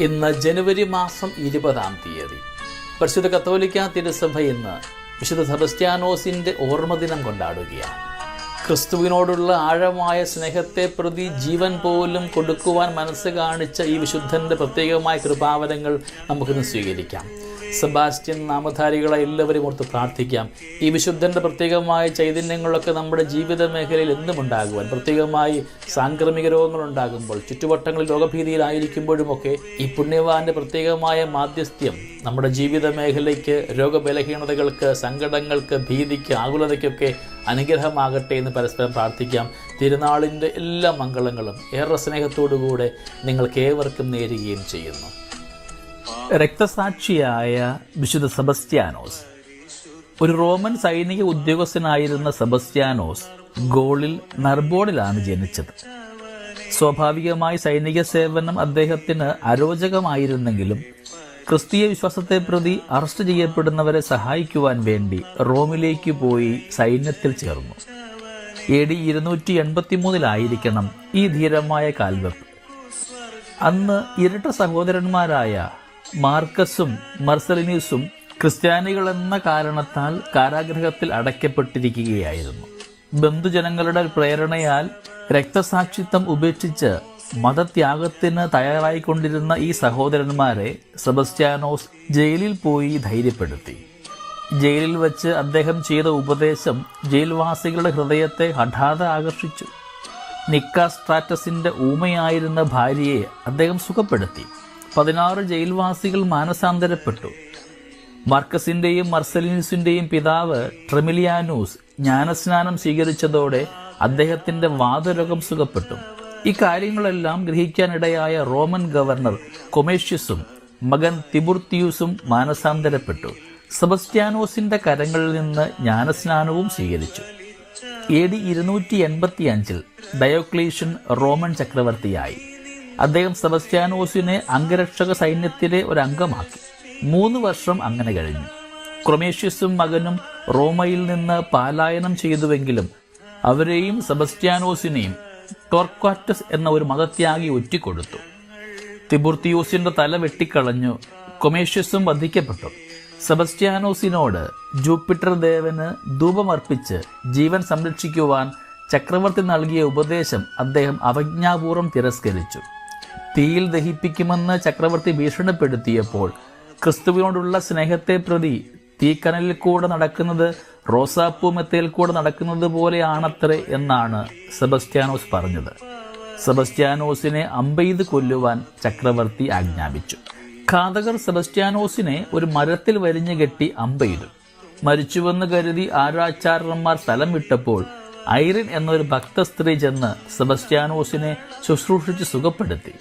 ഇന്ന് ജനുവരി മാസം ഇരുപതാം തീയതി. പരിശുദ്ധ കത്തോലിക്ക തിരുസഭ ഇന്ന് വിശുദ്ധ സെബസ്റ്റ്യാനോസിന്റെ ഓർമ്മദിനം കൊണ്ടാടുകയാണ്. ക്രിസ്തുവിനോടുള്ള ആഴമായ സ്നേഹത്തെ പ്രതി ജീവൻ പോലും കൊടുക്കുവാൻ മനസ്സ് കാണിച്ച ഈ വിശുദ്ധന്റെ പ്രത്യേകമായ കൃപാവരങ്ങൾ നമുക്കിന്ന് സ്വീകരിക്കാം. സെബാസ്റ്റ്യൻ നാമധാരികളെ എല്ലാവരും ഓർത്ത് പ്രാർത്ഥിക്കാം. ഈ വിശുദ്ധന്റെ പ്രത്യേകമായ ചൈതന്യങ്ങളൊക്കെ നമ്മുടെ ജീവിത മേഖലയിൽ എന്നും ഉണ്ടാകുവാൻ പ്രത്യേകമായി സാംക്രമിക രോഗങ്ങൾ ഉണ്ടാകുമ്പോൾ ചുറ്റുവട്ടങ്ങളിൽ രോഗഭീതിയിലായിരിക്കുമ്പോഴുമൊക്കെ ഈ പുണ്യവാന്റെ പ്രത്യേകമായ മാധ്യസ്ഥ്യം നമ്മുടെ ജീവിത മേഖലയ്ക്ക് രോഗബലഹീനതകൾക്ക് സങ്കടങ്ങൾക്ക് ഭീതിക്ക് ആകുലതയ്ക്കൊക്കെ അനുഗ്രഹമാകട്ടെ എന്ന് പരസ്പരം പ്രാർത്ഥിക്കാം. തിരുനാളിന്റെ എല്ലാ മംഗളങ്ങളും ഏറെ സ്നേഹത്തോടുകൂടെ നിങ്ങൾക്ക് ഏവർക്കും നേരുകയും ചെയ്യുന്നു. രക്തസാക്ഷിയായ വിശുദ്ധ സെബസ്റ്റ്യാനോസ് ഒരു റോമൻ സൈനിക ഉദ്യോഗസ്ഥനായിരുന്ന സെബസ്റ്റ്യാനോസ് ഗോളിൽ നർബോണിലാണ് ജനിച്ചത്. സ്വാഭാവികമായി സൈനിക സേവനം അദ്ദേഹത്തിന് അരോചകമായിരുന്നെങ്കിലും ക്രിസ്തീയ വിശ്വാസത്തെ പ്രതി അറസ്റ്റ് ചെയ്യപ്പെടുന്നവരെ സഹായിക്കുവാൻ വേണ്ടി റോമിലേക്ക് പോയി സൈന്യത്തിൽ ചേർന്നു. എ ഡി ഇരുന്നൂറ്റി എൺപത്തി മൂന്നിലായിരിക്കണം ഈ ധീരമായ കാൽവെപ്പ്. അന്ന് ഇരട്ട സഹോദരന്മാരായ മാർക്കസും മർസലിനീസും ക്രിസ്ത്യാനികളെന്ന കാരണത്താൽ കാരാഗ്രഹത്തിൽ അടയ്ക്കപ്പെട്ടിരിക്കുകയായിരുന്നു. ബന്ധുജനങ്ങളുടെ പ്രേരണയാൽ രക്തസാക്ഷിത്വം ഉപേക്ഷിച്ച് മതത്യാഗത്തിന് തയ്യാറായിക്കൊണ്ടിരുന്ന ഈ സഹോദരന്മാരെ സെബസ്റ്റ്യാനോസ് ജയിലിൽ പോയി ധൈര്യപ്പെടുത്തി. ജയിലിൽ വച്ച് അദ്ദേഹം ചെയ്ത ഉപദേശം ജയിൽവാസികളുടെ ഹൃദയത്തെ ഹഠാത ആകർഷിച്ചു. നിക്ക സ്ട്രാറ്റസിന്റെ ഊമയായിരുന്ന ഭാര്യയെ അദ്ദേഹം സുഖപ്പെടുത്തി. പതിനാറ് ജയിൽവാസികൾ മാനസാന്തരപ്പെട്ടു. മർക്കസിന്റെയും മർസലിനുസിന്റെയും പിതാവ് ട്രെമിലിയാനൂസ് ജ്ഞാനസ്നാനം സ്വീകരിച്ചതോടെ അദ്ദേഹത്തിന്റെ വാതരോഗം സുഖപ്പെട്ടു. ഇക്കാര്യങ്ങളെല്ലാം കാര്യങ്ങളെല്ലാം ഗ്രഹിക്കാനിടയായ റോമൻ ഗവർണർ കൊമേഷ്യസും മകൻ തിബുർത്തിയൂസും മാനസാന്തരപ്പെട്ടു. സെബസ്റ്റ്യാനോസിന്റെ കരങ്ങളിൽ നിന്ന് ജ്ഞാനസ്നാനവും സ്വീകരിച്ചു. എ ഡി ഇരുന്നൂറ്റി എൺപത്തി അഞ്ചിൽ ഡയോക്ലീഷ്യൻ റോമൻ ചക്രവർത്തിയായി. അദ്ദേഹം സെബസ്റ്റ്യാനോസിനെ അംഗരക്ഷക സൈന്യത്തിലെ ഒരു അംഗമാക്കി മൂന്ന് വർഷം അങ്ങനെ കഴിഞ്ഞു. ക്രൊമേഷ്യസും മകനും റോമയിൽ നിന്ന് പാലായനം ചെയ്തുവെങ്കിലും അവരെയും സെബസ്റ്റ്യാനോസിനെയും ടോർക്വാറ്റസ് എന്ന ഒരു മതത്യാഗി ഒറ്റിക്കൊടുത്തു. തിബുർത്തിയൂസിന്റെ തല വെട്ടിക്കളഞ്ഞു. കൊമേഷ്യസും വധിക്കപ്പെട്ടു. സെബസ്റ്റ്യാനോസിനോട് ജൂപ്പിറ്റർ ദേവന് ധൂപമർപ്പിച്ച് ജീവൻ സംരക്ഷിക്കുവാൻ ചക്രവർത്തി നൽകിയ ഉപദേശം അദ്ദേഹം അവജ്ഞാപൂർവം തിരസ്കരിച്ചു. തീയിൽ ദഹിപ്പിക്കുമെന്ന് ചക്രവർത്തി ഭീഷണിപ്പെടുത്തിയപ്പോൾ ക്രിസ്തുവിനോടുള്ള സ്നേഹത്തെ പ്രതി തീക്കനലിൽ കൂടെ നടക്കുന്നത് റോസാപ്പൂ മെത്തയിൽ കൂടെ നടക്കുന്നത് പോലെയാണത്രേ എന്നാണ് സെബസ്റ്റ്യാനോസ് പറഞ്ഞത്. സെബസ്റ്റ്യാനോസിനെ അമ്പെയ്ത് കൊല്ലുവാൻ ചക്രവർത്തി ആജ്ഞാപിച്ചു. ഘാതകർ സെബസ്റ്റ്യാനോസിനെ ഒരു മരത്തിൽ വരിഞ്ഞു കെട്ടി അമ്പെയ്തു. മരിച്ചുവെന്ന് കരുതി ആരാചാരന്മാർ സ്ഥലം വിട്ടപ്പോൾ ഐറിൻ എന്നൊരു ഭക്ത സ്ത്രീ ചെന്ന് സെബസ്റ്റ്യാനോസിനെ ശുശ്രൂഷിച്ച് സുഖപ്പെടുത്തി.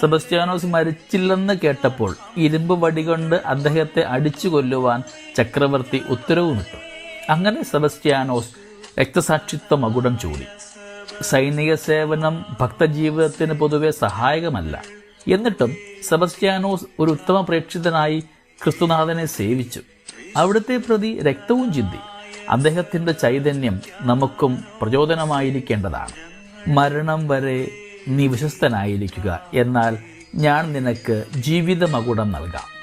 സെബസ്റ്റ്യാനോസ് മരിച്ചില്ലെന്ന് കേട്ടപ്പോൾ ഇരുമ്പ് വടികൊണ്ട് അദ്ദേഹത്തെ അടിച്ചു കൊല്ലുവാൻ ചക്രവർത്തി ഉത്തരവുമിട്ടു. അങ്ങനെ സെബസ്റ്റ്യാനോസ് രക്തസാക്ഷിത്വ മകുടം ചൂടി. സൈനിക സേവനം ഭക്തജീവിതത്തിന് പൊതുവെ സഹായകമല്ല. എന്നിട്ടും സെബസ്റ്റ്യാനോസ് ഒരു ഉത്തമ പ്രേക്ഷിതനായി ക്രിസ്തുനാഥനെ സേവിച്ചു. അവിടുത്തെ പ്രതി രക്തവും ചിന്തി. അദ്ദേഹത്തിന്റെ ചൈതന്യം നമുക്കും പ്രചോദനമായിരിക്കേണ്ടതാണ്. മരണം വരെ നീ വിശ്വസ്തനായിരിക്കുക എന്നാൽ ഞാൻ നിനക്ക് ജീവിതമകുടം നൽകാം.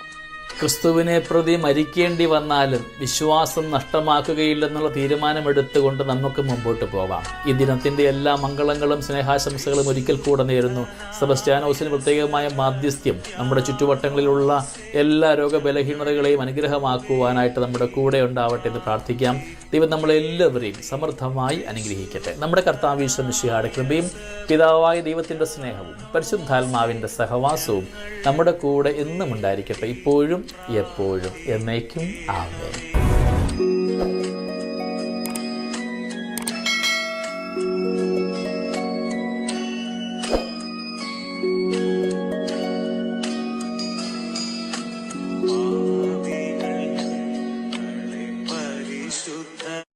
ക്രിസ്തുവിനെ പ്രതി മരിക്കേണ്ടി വന്നാലും വിശ്വാസം നഷ്ടമാക്കുകയില്ലെന്നുള്ള തീരുമാനമെടുത്തുകൊണ്ട് നമുക്ക് മുമ്പോട്ട് പോകാം ഈ ദിനത്തിന്റെ എല്ലാ മംഗളങ്ങളും സ്നേഹാശംസകളും ഒരിക്കൽ കൂടെ നേരുന്നു. സെബസ്റ്റ്യാനോസിന് പ്രത്യേകമായ മാധ്യസ്ഥ്യം നമ്മുടെ ചുറ്റുവട്ടങ്ങളിലുള്ള എല്ലാ രോഗബലഹീനതകളെയും അനുഗ്രഹമാക്കുവാനായിട്ട് നമ്മുടെ കൂടെ ഉണ്ടാവട്ടെ എന്ന് പ്രാർത്ഥിക്കാം. ദൈവം നമ്മളെല്ലാവരെയും സമൃദ്ധമായി അനുഗ്രഹിക്കട്ടെ. നമ്മുടെ കർത്താവീശ്വമിഷിയുടെ കൃപയും പിതാവായ ദൈവത്തിന്റെ സ്നേഹവും പരിശുദ്ധാത്മാവിന്റെ സഹവാസവും നമ്മുടെ കൂടെ എന്നും ഉണ്ടായിരിക്കട്ടെ. ഇപ്പോഴും e é apoio. É meio que um ave.